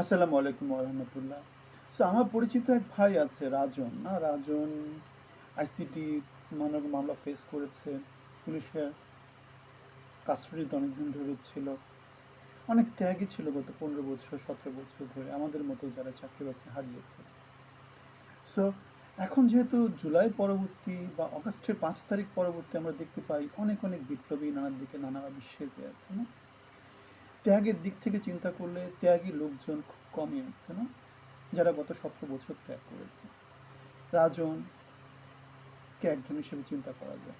আসসালামু আলাইকুম রহমতুল্লাহ সো আমার পরিচিত এক ভাই আছে, রাজন। না, রাজন আইসিটি মানব মামলা ফেস করেছে, পুলিশের কাস্টডিতে অনেকদিন ধরে ছিল। অনেক ত্যাগী ছিল গত পনেরো বছর, সতেরো বছর ধরে, আমাদের মতো যারা চাকরি বাকরি হারিয়েছে। সো এখন যেহেতু জুলাই পরবর্তী বা অগস্টের পাঁচ তারিখ পরবর্তী আমরা দেখতে পাই, অনেক অনেক বিপ্লবী নানার দিকে নানাভাবে সেজে আছে, না? ত্যাগের দিক থেকে চিন্তা করলে ত্যাগী লোকজন খুব কমই আছে, না? যারা গত সতেরো বছর ত্যাগ করেছে। রাজন কে একজন হিসেবে চিন্তা করা যায়।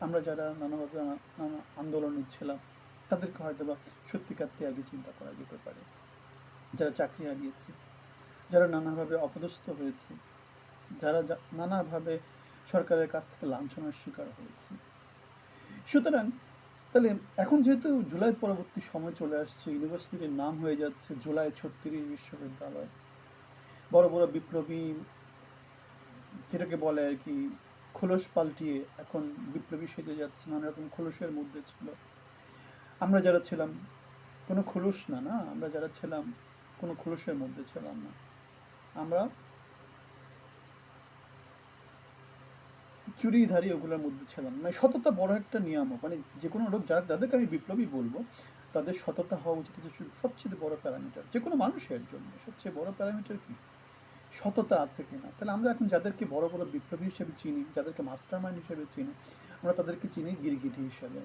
আমরা যারা নানাভাবে নানা আন্দোলনে ছিলাম, তাদেরকে হয়তো বা সত্যিকার ত্যাগী চিন্তা করা যেতে পারে। যারা চাকরি হারিয়েছে, যারা নানাভাবে অপদস্থ হয়েছে, যারা নানাভাবে সরকারের কাছ থেকে লাঞ্ছনার শিকার হয়েছে। সুতরাং তাহলে এখন যেহেতু জুলাই পরবর্তী সময় চলে আসছে, ইউনিভার্সিটির নাম হয়ে যাচ্ছে জুলাই ছত্রিশ বিশ্ববিদ্যালয়। বড় বড় বিপ্লবী যেটাকে বলে আর কি, খোলস পাল্টিয়ে এখন বিপ্লবী সেজে যাচ্ছে, নানা রকম খোলসের মধ্যে ছিল। আমরা যারা ছিলাম, কোনো খোলস না না? আমরা যারা ছিলাম, কোনো খোলসের মধ্যে ছিলাম না। আমরা চুরিধারী ওগুলোর মধ্যে ছিলাম মানে সততা বড় একটা নিয়ামক। মানে যে কোনো লোক যারা, যাদেরকে আমি বিপ্লবী বলব, তাদের সততা হওয়া উচিত সবচেয়ে বড় প্যারামিটার। যে কোনো মানুষের জন্য। সবচেয়ে বড় প্যারামিটার কি? সততা আছে কিনা? তাহলে আমরা এখন যাদেরকে বড় বড় বিপ্লবী হিসেবে চিনি, যাদেরকে মাস্টার মাইন্ড হিসেবে চিনি, আমরা তাদেরকে চিনি গিরগিটি হিসেবে।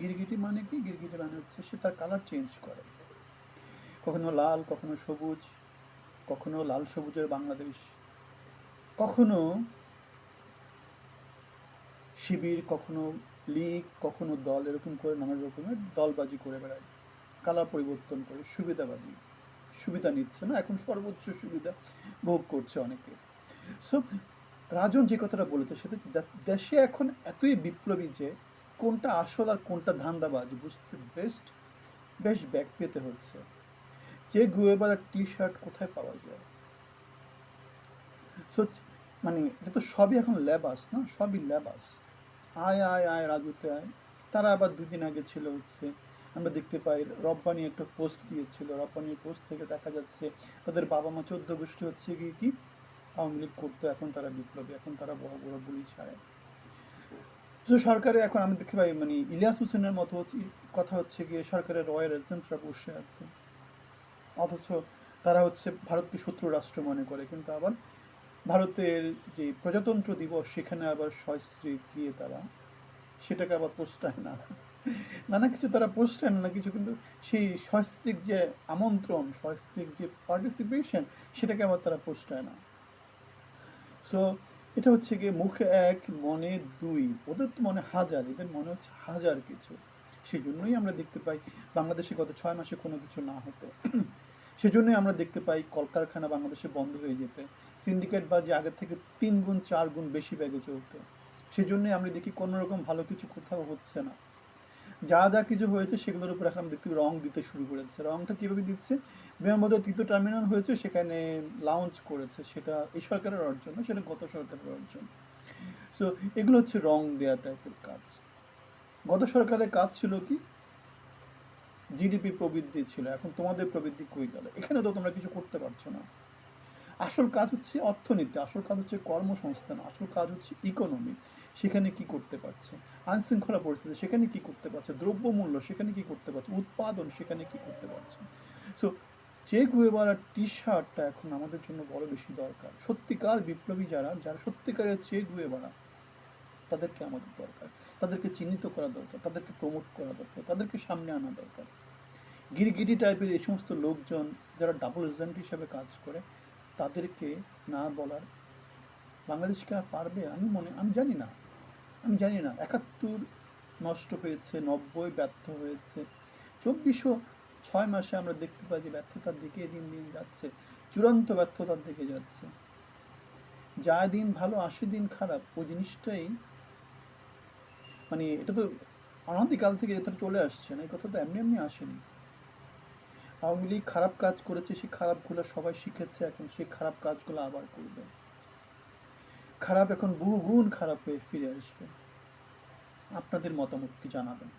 গিরগিটি মানে কি? গিরগিটি মানে হচ্ছে সে তার কালার চেঞ্জ করে। কখনো লাল, কখনো সবুজ, কখনো লাল সবুজের বাংলাদেশ, কখনো শিবির, কখনো লীগ, কখনো দল, এরকম করে নানা রকমের দলবাজি করে বেড়ায়। কালার পরিবর্তন করে, সুবিধাবাদী। সুবিধা নিচ্ছে না, এখন সর্বোচ্চ সুবিধা ভোগ করছে অনেকে। সো রাজন যে কথাটা বলেছে সেটা হচ্ছে দেশে এখন এতই বিপ্লবী যে কোনটা আসল আর কোনটা ধান্দাবাজ বুঝতে বেস্ট বেশ ব্যাক পেতে হচ্ছে। যে গুয়েবার টি শার্ট কোথায় পাওয়া যায়? সো মানে এটা তো সবই এখন ল্যাবাস না? সবই ল্যাবাস। আয় আয় আয় রাজুতে আয়। তারা আবার দুদিন আগে ছিল হচ্ছে, আমরা দেখতে পাই রব্বানি একটা পোস্ট দিয়েছিল। রব্বানির পোস্ট থেকে দেখা যাচ্ছে তাদের বাবা মা চোদ্দ গোষ্ঠী হচ্ছে কি কি আওয়ামী লীগ করতো, এখন তারা বিপ্লবী, এখন তারা বড় বড় গুলি ছাড়ে। তো সরকারে এখন আমি দেখতে পাই মানে ইলিয়াস হোসেনের মতো কথা হচ্ছে গিয়ে সরকারের রয়্যাল এজেন্টরা বসে আছে। অথচ তারা হচ্ছে ভারতকে শত্রু রাষ্ট্র মনে করে, কিন্তু আবার ভারতের যে প্রজাতন্ত্র দিবস, সেখানে আবার সস্ত্রীক গিয়ে তারা সেটাকে আবার পোস্টায় না। নানা কিছু তারা পোস্টায় না, কিছু কিন্তু সেই সস্ত্রীক যে আমন্ত্রণ সস্ত্রীক যে পার্টিসিপেশন সেটাকে আবার তারা পোস্টায় না। সো এটা হচ্ছে গিয়ে মুখে এক, মনে দুই, ওদের তো মনে হাজার, এদের মনে হচ্ছে হাজার কিছু। সেই জন্যই আমরা দেখতে পাই বাংলাদেশে গত ছয় মাসে কোনো কিছু না হতে। সেজন্যই আমরা দেখতে পাই কলকারখানা বাংলাদেশে বন্ধ হয়ে যেতে। সিন্ডিকেট বা যে আগের থেকে তিন গুণ, চার গুণ বেশি ব্যাগে চলতে। সেজন্যই আমরা দেখি কোনো রকম ভালো কিছু কোথাও হচ্ছে না। যা যা কিছু হয়েছে সেগুলোর উপর এখন আমরা দেখতে রং দিতে শুরু করেছে। রংটা কীভাবে দিচ্ছে? বিমানবন্দর তৃতীয় টার্মিনাল হয়েছে, সেখানে লাউঞ্চ করেছে। সেটা এই সরকারের অর্জন না সেটা গত সরকারের অর্জন। সো এগুলো হচ্ছে রং দেওয়া টাইপের কাজ। গত সরকারের কাজ ছিল কি? জিডিপি প্রবৃদ্ধি ছিল, এখন তোমাদের প্রবৃদ্ধি কই গেল? এখানে তো তোমরা কিছু করতে পারছ না। আসল কাজ হচ্ছে অর্থনীতি, আসল কাজ হচ্ছে কর্মসংস্থান, আসল কাজ হচ্ছে ইকোনমি সেখানে কি করতে পারছে? আইনশৃঙ্খলা পরিস্থিতি, সেখানে কি করতে পারছে? দ্রব্যমূল্য, সেখানে কি করতে পারছে? উৎপাদন, সেখানে কি করতে পারছে? সো যে গুয়েবার টি শার্টটা এখন আমাদের জন্য বড় বেশি দরকার। সত্যিকার বিপ্লবী যারা যারা সত্যিকারের চেয়ে গুয়েবারা তাদেরকে আমাদের দরকার। তাদেরকে চিহ্নিত করা দরকার, তাদেরকে প্রমোট করা দরকার, তাদেরকে সামনে আনা দরকার। গিরিগিরি টাইপের এই সমস্ত লোকজন যারা ডাবল এজেন্ট হিসেবে কাজ করে, তাদেরকে না বলার বাংলাদেশকে আর পারবে? আমি মনে, আমি জানি না। আমি জানি না। একাত্তর নষ্ট হয়েছে, নব্বই ব্যর্থ হয়েছে। চব্বিশশো ছয় মাসে আমরা দেখতে পাই যে ব্যর্থতার দিকে দিন দিন যাচ্ছে, চূড়ান্ত ব্যর্থতার দিকে যাচ্ছে। যা দিন ভালো, আসে দিন খারাপ, ওই জিনিসটাই মানে এটা তো অনাদিকাল থেকে যেটা চলে আসছে না, এই কথা তো এমনি এমনি আসেনি। আওয়ামী লীগ খারাপ কাজ করেছে সেই খারাপগুলো সবাই শিখেছে, এখন সেই খারাপ কাজগুলো আবার করবে। খারাপ এখন বহু গুণ খারাপ হয়ে ফিরে আসবে। আপনাদের মতামত কি জানাবেন?